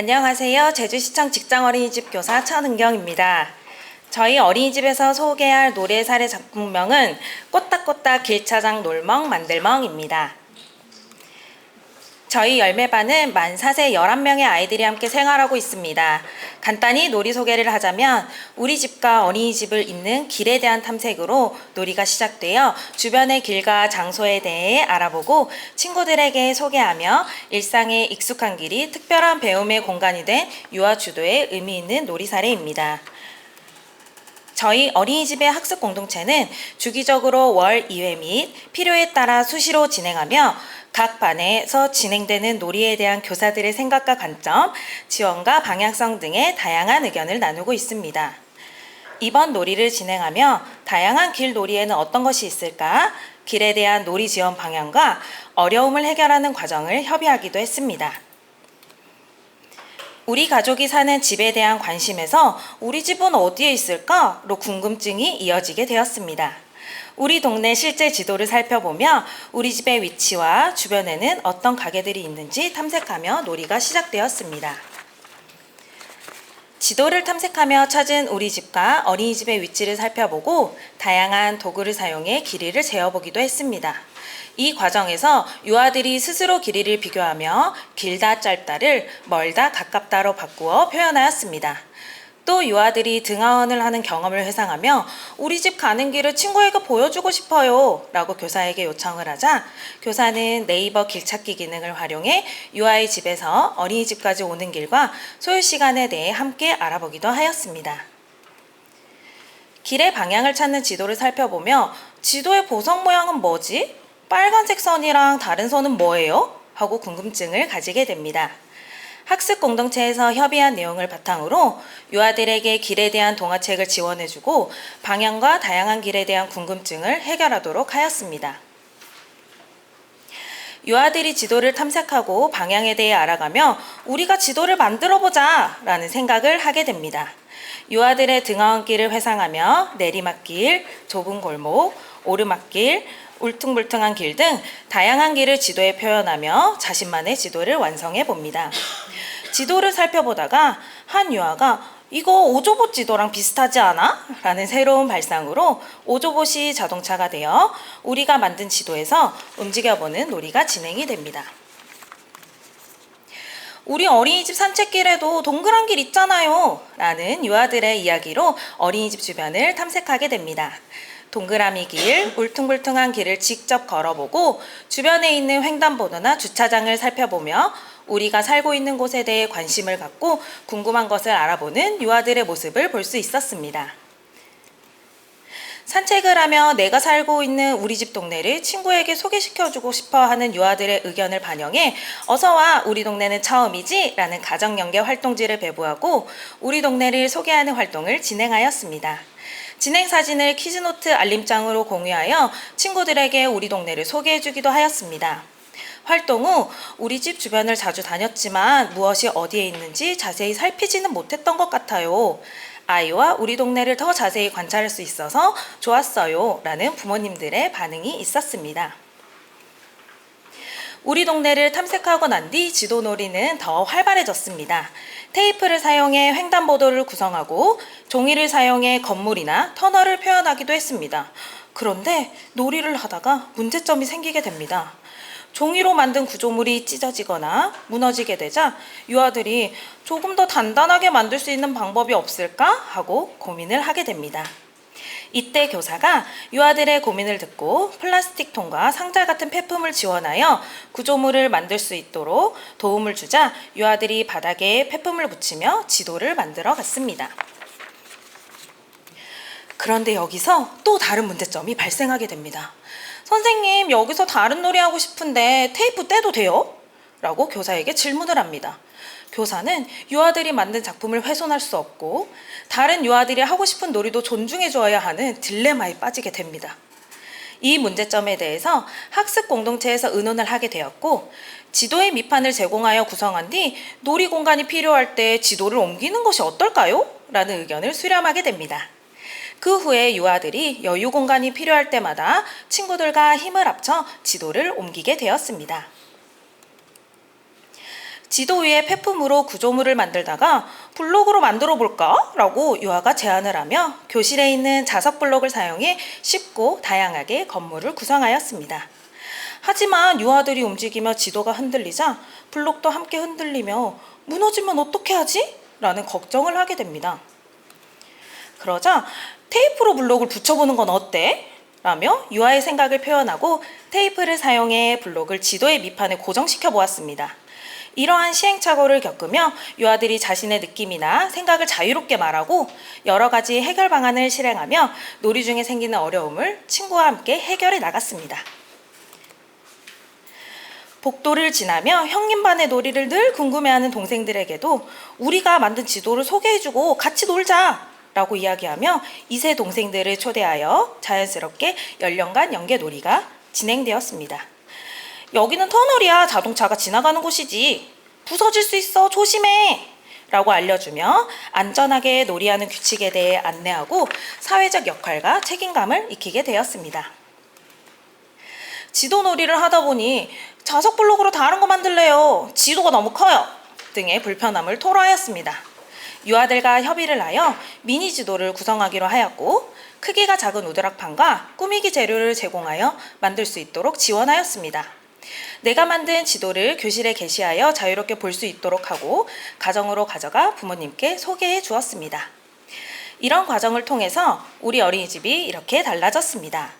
안녕하세요. 제주시청 직장어린이집 교사 천은경입니다. 저희 어린이집에서 소개할 노래 사례 작품명은 꼬딱꼬딱 길차장 놀멍 만들멍입니다. 저희 열매반은 만 4세 11명의 아이들이 함께 생활하고 있습니다. 간단히 놀이 소개를 하자면 우리 집과 어린이집을 잇는 길에 대한 탐색으로 놀이가 시작되어 주변의 길과 장소에 대해 알아보고 친구들에게 소개하며 일상에 익숙한 길이 특별한 배움의 공간이 된 유아 주도의 의미 있는 놀이 사례입니다. 저희 어린이집의 학습 공동체는 주기적으로 월 2회 및 필요에 따라 수시로 진행하며 각 반에서 진행되는 놀이에 대한 교사들의 생각과 관점, 지원과 방향성 등의 다양한 의견을 나누고 있습니다. 이번 놀이를 진행하며 다양한 길 놀이에는 어떤 것이 있을까? 길에 대한 놀이 지원 방향과 어려움을 해결하는 과정을 협의하기도 했습니다. 우리 가족이 사는 집에 대한 관심에서 우리 집은 어디에 있을까?로 궁금증이 이어지게 되었습니다. 우리 동네 실제 지도를 살펴보며 우리 집의 위치와 주변에는 어떤 가게들이 있는지 탐색하며 놀이가 시작되었습니다. 지도를 탐색하며 찾은 우리 집과 어린이집의 위치를 살펴보고 다양한 도구를 사용해 길이를 재어보기도 했습니다. 이 과정에서 유아들이 스스로 길이를 비교하며 길다 짧다를 멀다 가깝다로 바꾸어 표현하였습니다. 또 유아들이 등하원을 하는 경험을 회상하며 우리 집 가는 길을 친구에게 보여주고 싶어요 라고 교사에게 요청을 하자 교사는 네이버 길찾기 기능을 활용해 유아의 집에서 어린이집까지 오는 길과 소요 시간에 대해 함께 알아보기도 하였습니다. 길의 방향을 찾는 지도를 살펴보며 지도의 보석 모양은 뭐지? 빨간색 선이랑 다른 선은 뭐예요? 하고 궁금증을 가지게 됩니다. 학습 공동체에서 협의한 내용을 바탕으로 유아들에게 길에 대한 동화책을 지원해주고 방향과 다양한 길에 대한 궁금증을 해결하도록 하였습니다. 유아들이 지도를 탐색하고 방향에 대해 알아가며 우리가 지도를 만들어 보자 라는 생각을 하게 됩니다. 유아들의 등하원길을 회상하며 내리막길, 좁은 골목, 오르막길, 울퉁불퉁한 길 등 다양한 길을 지도에 표현하며 자신만의 지도를 완성해 봅니다. 지도를 살펴보다가 한 유아가 이거 오조봇 지도랑 비슷하지 않아? 라는 새로운 발상으로 오조봇이 자동차가 되어 우리가 만든 지도에서 움직여보는 놀이가 진행이 됩니다. 우리 어린이집 산책길에도 동그란 길 있잖아요. 라는 유아들의 이야기로 어린이집 주변을 탐색하게 됩니다. 동그라미 길, 울퉁불퉁한 길을 직접 걸어보고 주변에 있는 횡단보도나 주차장을 살펴보며 우리가 살고 있는 곳에 대해 관심을 갖고 궁금한 것을 알아보는 유아들의 모습을 볼 수 있었습니다. 산책을 하며 내가 살고 있는 우리 집 동네를 친구에게 소개시켜주고 싶어 하는 유아들의 의견을 반영해 어서와 우리 동네는 처음이지? 라는 가정연계 활동지를 배부하고 우리 동네를 소개하는 활동을 진행하였습니다. 진행 사진을 키즈노트 알림장으로 공유하여 친구들에게 우리 동네를 소개해 주기도 하였습니다. 활동 후 우리 집 주변을 자주 다녔지만 무엇이 어디에 있는지 자세히 살피지는 못했던 것 같아요. 아이와 우리 동네를 더 자세히 관찰할 수 있어서 좋았어요. 라는 부모님들의 반응이 있었습니다. 우리 동네를 탐색하고 난 뒤 지도 놀이는 더 활발해졌습니다. 테이프를 사용해 횡단보도를 구성하고 종이를 사용해 건물이나 터널을 표현하기도 했습니다. 그런데 놀이를 하다가 문제점이 생기게 됩니다. 종이로 만든 구조물이 찢어지거나 무너지게 되자 유아들이 조금 더 단단하게 만들 수 있는 방법이 없을까 하고 고민을 하게 됩니다. 이때 교사가 유아들의 고민을 듣고 플라스틱 통과 상자 같은 폐품을 지원하여 구조물을 만들 수 있도록 도움을 주자 유아들이 바닥에 폐품을 붙이며 지도를 만들어 갔습니다. 그런데 여기서 또 다른 문제점이 발생하게 됩니다. 선생님, 여기서 다른 놀이 하고 싶은데 테이프 떼도 돼요? 라고 교사에게 질문을 합니다. 교사는 유아들이 만든 작품을 훼손할 수 없고 다른 유아들이 하고 싶은 놀이도 존중해 주어야 하는 딜레마에 빠지게 됩니다. 이 문제점에 대해서 학습 공동체에서 의논을 하게 되었고 지도의 밑판을 제공하여 구성한 뒤 놀이 공간이 필요할 때 지도를 옮기는 것이 어떨까요? 라는 의견을 수렴하게 됩니다. 그 후에 유아들이 여유 공간이 필요할 때마다 친구들과 힘을 합쳐 지도를 옮기게 되었습니다. 지도 위에 폐품으로 구조물을 만들다가 블록으로 만들어 볼까? 라고 유아가 제안을 하며 교실에 있는 자석 블록을 사용해 쉽고 다양하게 건물을 구성하였습니다. 하지만 유아들이 움직이며 지도가 흔들리자 블록도 함께 흔들리며 무너지면 어떻게 하지? 라는 걱정을 하게 됩니다. 그러자 테이프로 블록을 붙여보는 건 어때? 라며 유아의 생각을 표현하고 테이프를 사용해 블록을 지도의 밑판에 고정시켜 보았습니다. 이러한 시행착오를 겪으며 유아들이 자신의 느낌이나 생각을 자유롭게 말하고 여러 가지 해결 방안을 실행하며 놀이 중에 생기는 어려움을 친구와 함께 해결해 나갔습니다. 복도를 지나며 형님 반의 놀이를 늘 궁금해하는 동생들에게도 우리가 만든 지도를 소개해주고 같이 놀자! 라고 이야기하며 이세 동생들을 초대하여 자연스럽게 연령간 연계 놀이가 진행되었습니다. 여기는 터널이야 자동차가 지나가는 곳이지. 부서질 수 있어 조심해! 라고 알려주며 안전하게 놀이하는 규칙에 대해 안내하고 사회적 역할과 책임감을 익히게 되었습니다. 지도 놀이를 하다 보니 자석 블록으로 다른 거 만들래요. 지도가 너무 커요. 등의 불편함을 토로하였습니다. 유아들과 협의를 하여 미니 지도를 구성하기로 하였고 크기가 작은 우드락판과 꾸미기 재료를 제공하여 만들 수 있도록 지원하였습니다. 내가 만든 지도를 교실에 게시하여 자유롭게 볼 수 있도록 하고 가정으로 가져가 부모님께 소개해 주었습니다. 이런 과정을 통해서 우리 어린이집이 이렇게 달라졌습니다.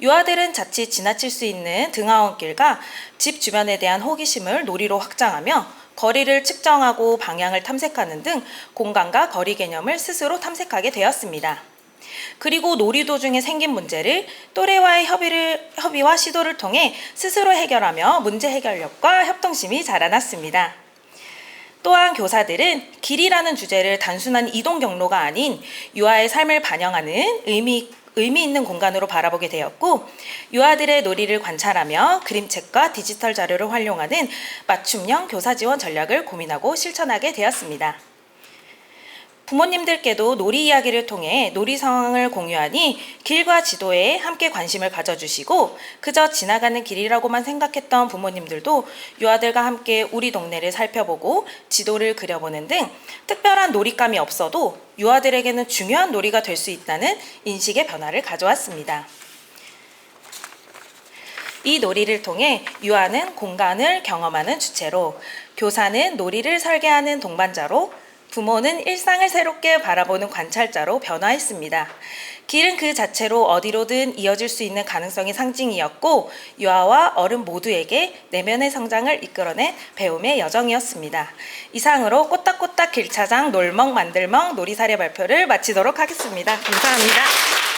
유아들은 자칫 지나칠 수 있는 등하원길과 집 주변에 대한 호기심을 놀이로 확장하며 거리를 측정하고 방향을 탐색하는 등 공간과 거리 개념을 스스로 탐색하게 되었습니다. 그리고 놀이 도중에 생긴 문제를 또래와의 협의를, 협의와 시도를 통해 스스로 해결하며 문제 해결력과 협동심이 자라났습니다. 또한 교사들은 길이라는 주제를 단순한 이동 경로가 아닌 유아의 삶을 반영하는 의미, 의미 있는 공간으로 바라보게 되었고 유아들의 놀이를 관찰하며 그림책과 디지털 자료를 활용하는 맞춤형 교사 지원 전략을 고민하고 실천하게 되었습니다. 부모님들께도 놀이 이야기를 통해 놀이 상황을 공유하니 길과 지도에 함께 관심을 가져주시고 그저 지나가는 길이라고만 생각했던 부모님들도 유아들과 함께 우리 동네를 살펴보고 지도를 그려보는 등 특별한 놀이감이 없어도 유아들에게는 중요한 놀이가 될 수 있다는 인식의 변화를 가져왔습니다. 이 놀이를 통해 유아는 공간을 경험하는 주체로 교사는 놀이를 설계하는 동반자로 부모는 일상을 새롭게 바라보는 관찰자로 변화했습니다. 길은 그 자체로 어디로든 이어질 수 있는 가능성의 상징이었고 유아와 어른 모두에게 내면의 성장을 이끌어낸 배움의 여정이었습니다. 이상으로 꼬딱꼬딱 길차장 놀멍 만들멍 놀이사례 발표를 마치도록 하겠습니다. 감사합니다.